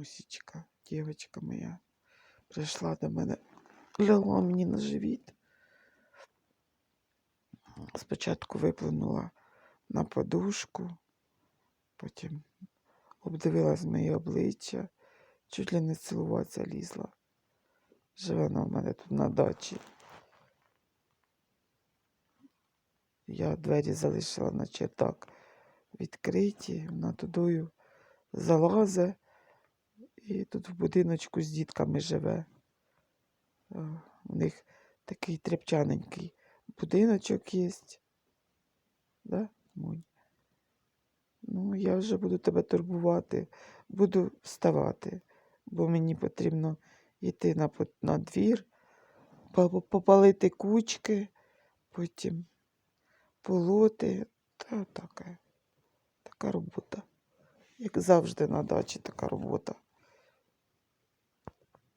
Мусічка, дівчинка моя, прийшла до мене, лягла мені на живіт. Спочатку виплюнула на подушку, потім обдивилась моє обличчя, чуть ли не цілуватися лізла. Живе вона в мене тут на дачі. Я двері залишила на чердак відкриті, вона тудою залазе і тут в будиночку з дітками живе. Е, У них такий тряпчаненький будиночок є. Да? Ну, я вже буду тебе турбувати, буду вставати, бо мені потрібно йти на, на двір, попалити кучки, потім полоти. Та таке. Така робота. Як завжди на дачі така робота.